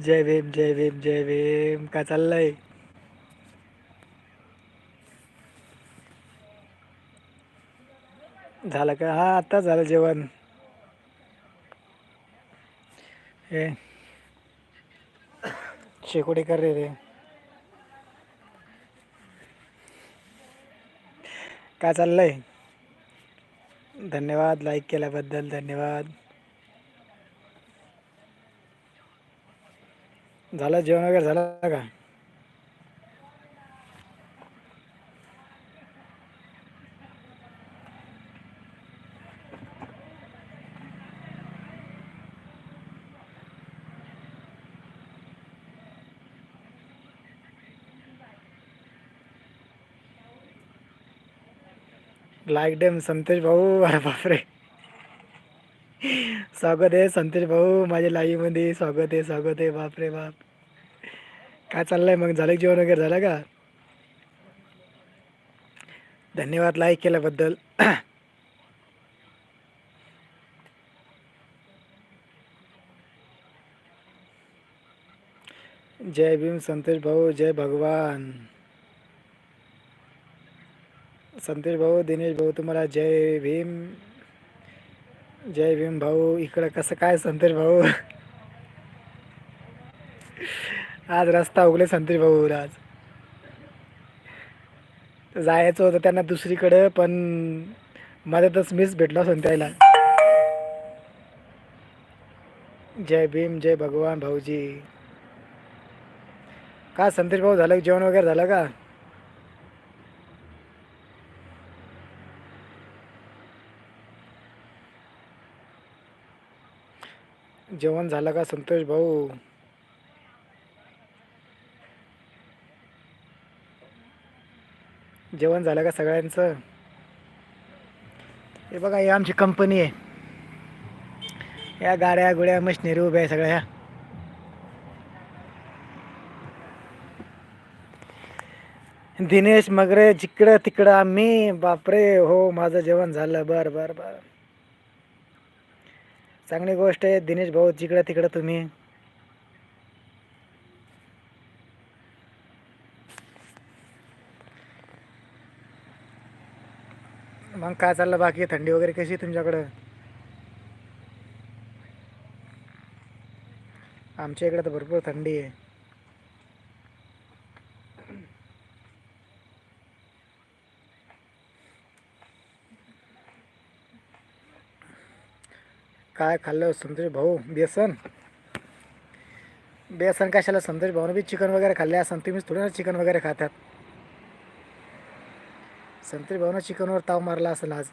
जय भीम जय भीम जय भीम. काय चाललंय? झालं का? हा आत्ताच झालं जेवण. हे शेकोटी कर रे रे. काय चाललंय? धन्यवाद लाईक केल्याबद्दल धन्यवाद. झालं? जेवण वगैरे झालं का? लाईक डेम संतोष भाऊ. अरे बापरे. स्वागत आहे संतोष भाऊ. माझ्या लाईव्हमध्ये स्वागत आहे स्वागत आहे. बापरे बाप. काय चाललंय? मग झालं जेवण वगैरे झालं का? धन्यवाद लाईक केल्याबद्दल. जय भीम संतोष भाऊ जय भगवान. संतोष भाऊ दिनेश भाऊ तुम्हाला जय भीम. जय भीम भाऊ इकडं कसं काय संतोष भाऊ? आज रस्ता उगले संत्री भाऊ आज. जायचं होतं त्यांना दुसरीकडं पण मध्यातच मिस भेटलो संत्याला जय भीम जय भगवान भाऊजी. का संतोष भाऊ झालं जेवण वगैरे झालं का? जेवण झालं का संतोष भाऊ? जेवण झालं का सगळ्यांचं? हे बघा ही आमची कंपनी आहे. या गाड्या गुड्या मशिनरी उभ्या आहे सगळ्या. दिनेश मगरे जिकडं तिकडं आम्ही बापरे हो माझं जेवण झालं. बरं बरं बरं. चांगली गोष्ट आहे दिनेश भाऊ जिकडं तिकडं तुम्ही. मग काय चाललं बाकी? थंडी वगैरे कशी आहे तुमच्याकडं? आमच्या इकडे तर भरपूर थंडी आहे. काय खाल्लं संतोष भाऊ? बेसन? बेसन कशाला? संतोष भाऊनं बी चिकन वगैरे खाल्ले असं तुम्हीच थोडं ना चिकन वगैरे खातात. संत्री भाऊनं चिकनवर ताव मारला असेल आज.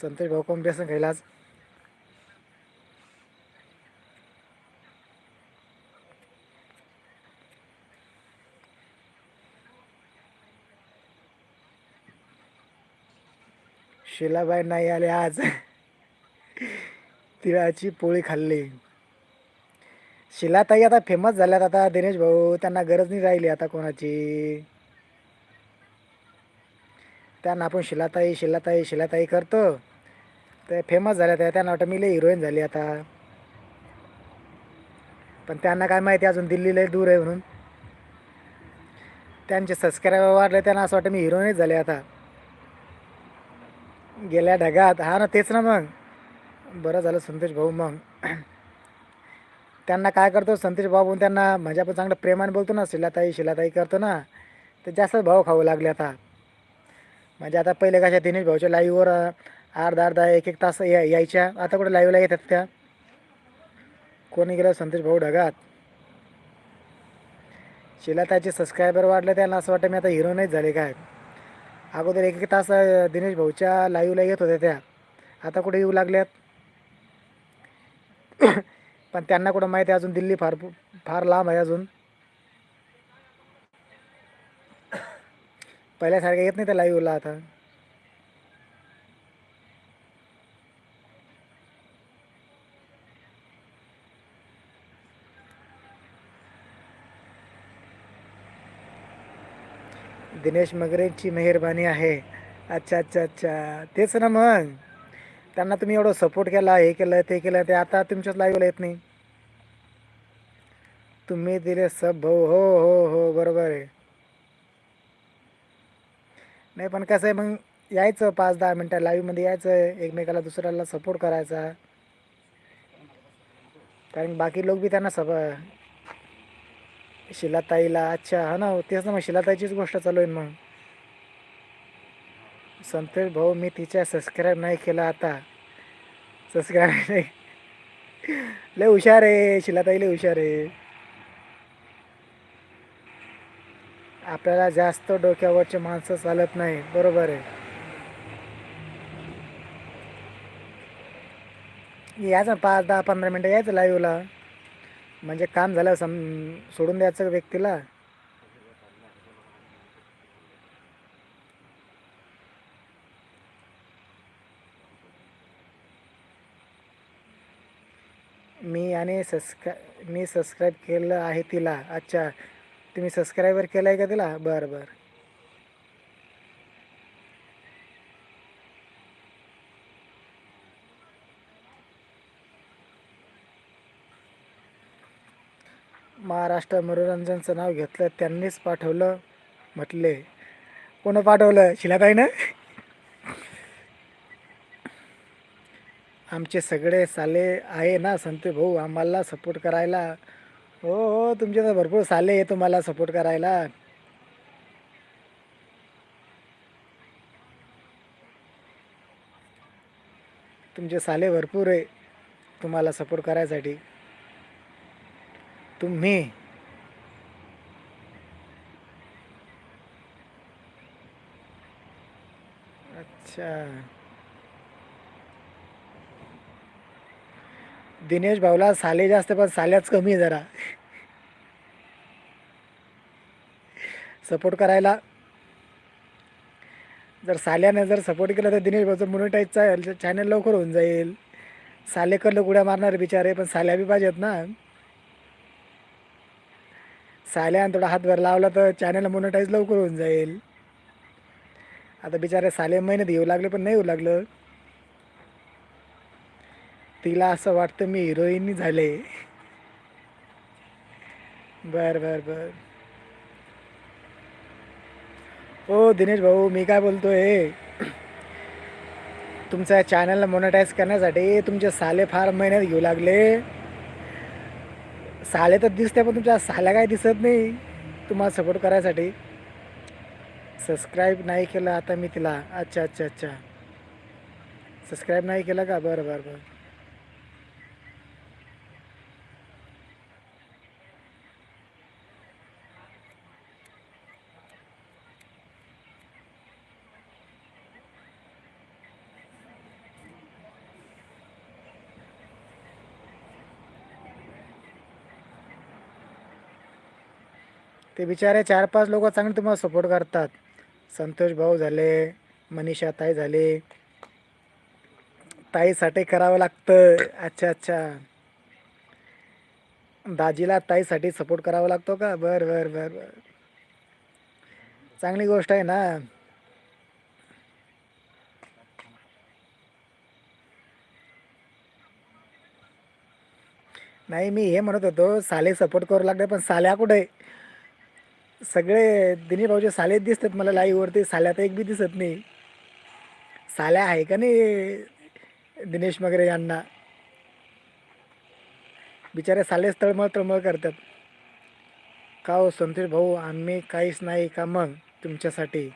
संत्री भाऊ कोण बेसन खायला आज? शिलाबाई नाही आले आज. तिळाची पोळी खाल्ली. शिलाताई आता फेमस झाल्यात आता दिनेश भाऊ त्यांना गरज नाही राहिली आता कोणाची. त्यांना आपण शिलाताई शिलाताई शिलाताई करतो. ते फेमस झाल्या त्या त्यांना वाटतं मी लई हिरोईन झाली आता. पण त्यांना काय माहिती अजून दिल्ली लई दूर आहे म्हणून. त्यांचे सबस्क्रायबर वाढले त्यांना असं वाटतं मी हिरोईनच झाले आता. गेल्या ढगात हा ना तेच ना मग. बरं झालं संतोष भाऊ मग. त्यांना काय करतो संतोष भाऊ म्हणून त्यांना म्हणजे आपण चांगलं प्रेमाने बोलतो ना शिलाताई शिलाताई करतो ना ते जास्त भाव खाऊ लागले आता. म्हणजे आता पहिले कशा दिनेश भाऊच्या लाईव्हवर अर्धा अर्धा एक एक तास या यायच्या. आता कुठे लाईव्हला येतात त्या? कोणी गेलं? संतोष भाऊ ढगात. शिलाताचे सबस्क्रायबर वाढले त्यांना असं वाटतं मी आता हिरो नाहीच झाले काय? अगोदर एक एक तास दिनेश भाऊच्या लाईव्हला येत होत्या त्या. आता कुठे येऊ लागल्यात? पण त्यांना कुठं माहिती आहे? अजून दिल्ली फार फार लांब आहे अजून. पहिल्यासारखं येत नाही त्या लाईव्हला आता. दिनेश मगरेंची मेहरबानी आहे. अच्छा अच्छा अच्छा. तेच ना मग. त्यांना तुम्ही एवढं सपोर्ट केला हे केलं ते केलं ते आता तुमच्याच लाईव्हला येत नाही. तुम्ही दिले सब भाऊ. हो हो हो बरोबर आहे. नाही पण कसं आहे मग यायचं पाच दहा मिनटं लाईव्हमध्ये यायचं एकमेकाला दुसऱ्याला सपोर्ट करायचा. कारण बाकी लोक बी त्यांना सब शिलाताईला अच्छा हा ना तेच ना मग शिलाताईचीच गोष्ट चालू आहे मग. संतोष भाऊ मी तिच्या सबस्क्राईब नाही केला आता. सबस्क्राईब नाही. लय हुशार आहे शिलाताई लय हुशार आहे. आपल्याला जास्त डोक्यावरचे माणसं चालत नाही. बरोबर आहे. यायचं पाच दहा पंधरा मिनटं यायचं लाईव्हला म्हणजे काम झालं सम सोडून द्यायचं व्यक्तीला. मी आणि सस्क मी सबस्क्राईब केलं आहे तिला. अच्छा. तुम्ही सबस्क्रायबर केलं आहे का तिला? बरं बरं. महाराष्ट्र मनोरंजनचं नाव घेतलं त्यांनीच पाठवलं म्हटले. कोण पाठवलं? शिलाताईनं? आमचे सगळे साले आहे ना संते भाऊ आम्हाला सपोर्ट करायला हो हो तुमचे तर भरपूर साले आहे तुम्हाला सपोर्ट करायला. तुमचे साले भरपूर आहे तुम्हाला सपोर्ट करायसाठी. तुम्ही. अच्छा. दिनेश भाऊला साले जास्त पण साल्याच कमी आहे जरा. सपोर्ट करायला. जर साल्याने जर सपोर्ट केला तर दिनेश भाऊचं मोनिटाईजचा चॅनल लवकर होऊन जाईल. साले करलं उड्या मारणारे बिचारे पण साल्या बी पाहिजेत ना. साल्याने थोडा हातभर लावला तर चॅनल मोनिटाईज लवकर होऊन जाईल. आता बिचारे साले महिन्यात येऊ लागले पण नाही येऊ लागलं. तिला असं वाटतं मी हिरोईन झाले. बर बर बर. हो दिनेश भाऊ मी काय बोलतोय? तुमच्या चॅनलला मोनटाईज करण्यासाठी तुमचे साले फार मेहनत घेऊ लागले. साले तर दिसते पण तुमच्या साल्या काय दिसत नाही. तुम्हाला सपोर्ट करायसाठी. सबस्क्राईब नाही केलं आता मी तिला. अच्छा अच्छा अच्छा. सबस्क्राईब नाही केलं का? बरं बरं बरं. ते बिचारे चार पाच लोक चांगले तुम्हाला सपोर्ट करतात. संतोष भाऊ झाले मनीषा ताई झाले. ताईसाठी करावं लागतं. अच्छा अच्छा. दाजीला ताईसाठी सपोर्ट करावा लागतो का? बर बर बर बर. चांगली गोष्ट आहे ना. नाही मी हे म्हणत होतो साले सपोर्ट करू लागले पण साल्या कुठे? सगळे दिनी भाऊचे सालेच दिसतात मला लाईव्हवरती साल्या तर एक बी दिसत नाही. साल्या आहे का नाही दिनेश मगरे यांना? बिचारे सालेच तळमळ तळमळ करतात. का हो संतोष भाऊ आम्ही काहीच नाही का मग तुमच्यासाठी?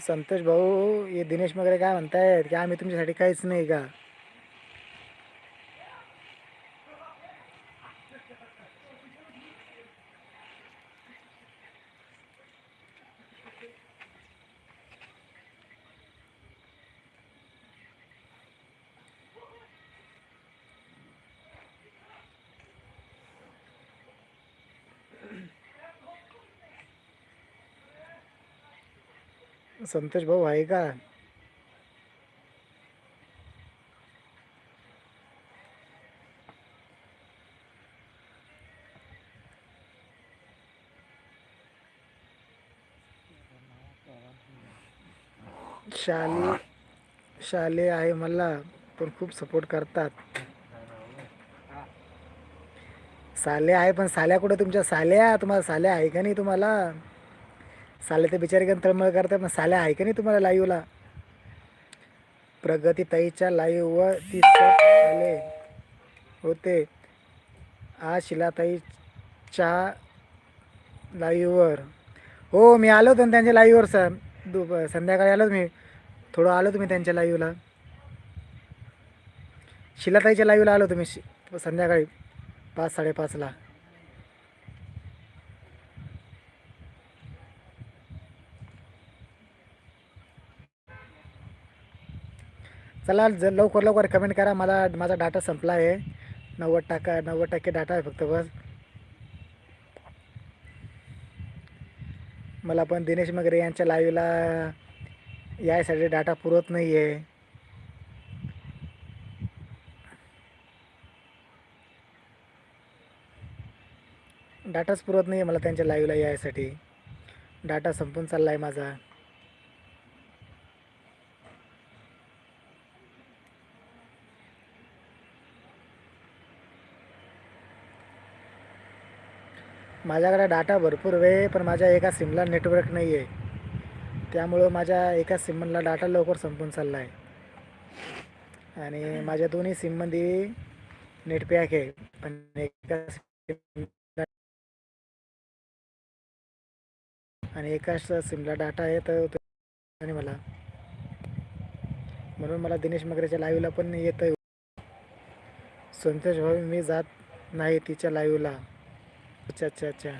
संतोष भाऊ हे दिनेश वगैरे काय म्हणतायत की आम्ही तुमच्यासाठी काहीच नाही का? संतोष भाऊ आहे का? शाले शाले आहे मला पण खूप सपोर्ट करतात. साले आहे पण साल्या कुठे? तुमच्या साल्या तुम्हाला साल्या आहे का नाही तुम्हाला? साले ते बिचारे गण तळमळ करतात पण साल्या आहे का नाही तुम्हाला लाईव्हला? प्रगती ताईच्या लाईव्हवर ती आले होते. आज शिलाताईच्या लाईव्हवर. हो मी आलो होतो ना त्यांच्या लाईव्हवर सर दुप संध्याकाळी आलो मी. थोडं आलो तुम्ही त्यांच्या लाईव्हला. शिलाताईच्या लाईव्हला आलो तुम्ही शि संध्याकाळी पाच साडेपाचला. चला जर लवकर लवकर कमेंट करा. मला माझा डाटा संपला आहे. नव्वद टक्का नव्वद टक्के डाटा आहे फक्त बस. मला पण दिनेश मगरे यांच्या लाईव्हला यायसाठी डाटा पुरवत नाही आहे डाटाच पुरवत नाही आहे मला त्यांच्या लाईव्हला यायसाठी. डाटा संपून चालला आहे माझा. माझ्याकडे डाटा भरपूर आहे पण माझ्या एका सिमला नेटवर्क नाही आहे त्यामुळं माझ्या एका सिममधला डाटा लवकर संपून चालला आहे आणि माझ्या दोन्ही सिममध्ये नेट पॅक आहे पण एका सिम आणि एकाच सिमला डाटा आहे तर आणि मला. म्हणून मला दिनेश मगरेच्या लाईव्हला पण येतं संतोष भाऊ मी जात नाही तिच्या लाईव्हला अच्छा अच्छा अच्छा.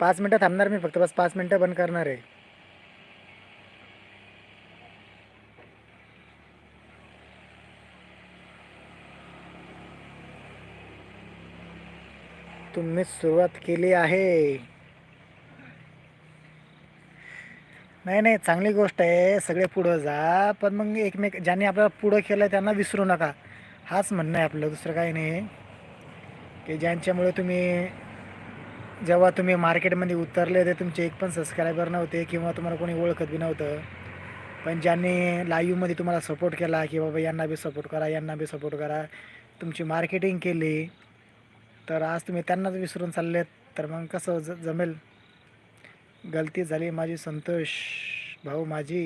पाच मिनटं थांबणार मी फक्त बस पाच मिनटं बंद करणार आहे. तुम्ही सुरुवात केली आहे. नाही नाही चांगली गोष्ट आहे सगळे पुढं जा. पण मग एकमेक ज्यांनी आपल्याला पुढं केलं त्यांना विसरू नका. हाच म्हणणं आहे आपलं दुसरं काही नाही. की ज्यांच्यामुळे तुम्ही जेव्हा तुम्ही मार्केटमध्ये उतरले ते तुमचे एक पण सबस्क्रायबर नव्हते किंवा तुम्हाला कोणी ओळखत बी नव्हतं. पण ज्यांनी लाईव्हमध्ये तुम्हाला सपोर्ट केला की बाबा यांना बी सपोर्ट करा यांना बी सपोर्ट करा तुमची मार्केटिंग केली तर आज तुम्ही त्यांनाच विसरून चाललेत. तर मग कसं ज जमेल? गलती झाली माझी संतोष भाऊ माझी.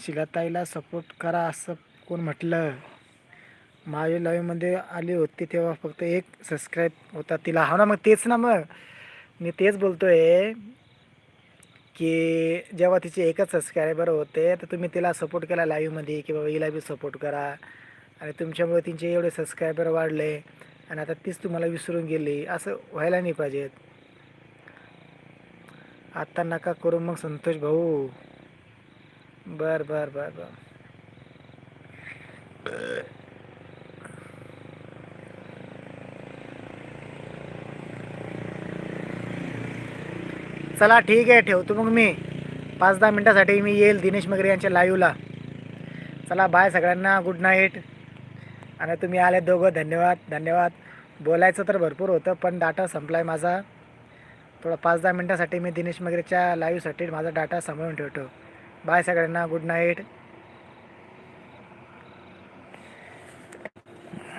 शिलाताईला सपोर्ट करा असं कोण म्हटलं? माझ्या लाईव्हमध्ये आली होती तेव्हा फक्त एक सबस्क्राईब होता तिला. हा ना मग तेच ना मग. मी तेच बोलतो आहे की जेव्हा तिचे एकच सबस्क्रायबर होते तर तुम्ही तिला सपोर्ट केला लाईव्हमध्ये की बाबा हिला बी सपोर्ट करा. आणि तुमच्यामुळे तिचे एवढे सबस्क्रायबर वाढले आणि आता तीच तुम्हाला विसरून गेली. असं व्हायला नाही पाहिजेत. आत्ता नका करू मग संतोष भाऊ. बर बर बर. बर. चला ठीक आहे ठेवतो मग मी. पाच दहा मिनटासाठी मी येईल दिनेश मगरे यांच्या लाईव्हला चला बाय सगळ्यांना. गुड नाईट आणि तुम्ही आले दोघं धन्यवाद धन्यवाद. बोलायचं तर भरपूर होतं पण डाटा संपला आहे माझा. थोडा पाच दहा मिनटासाठी मी दिनेश मगरेच्या लाईव्हसाठी माझा डाटा सांभाळून ठेवतो. बाय सगळ्यांना. Good night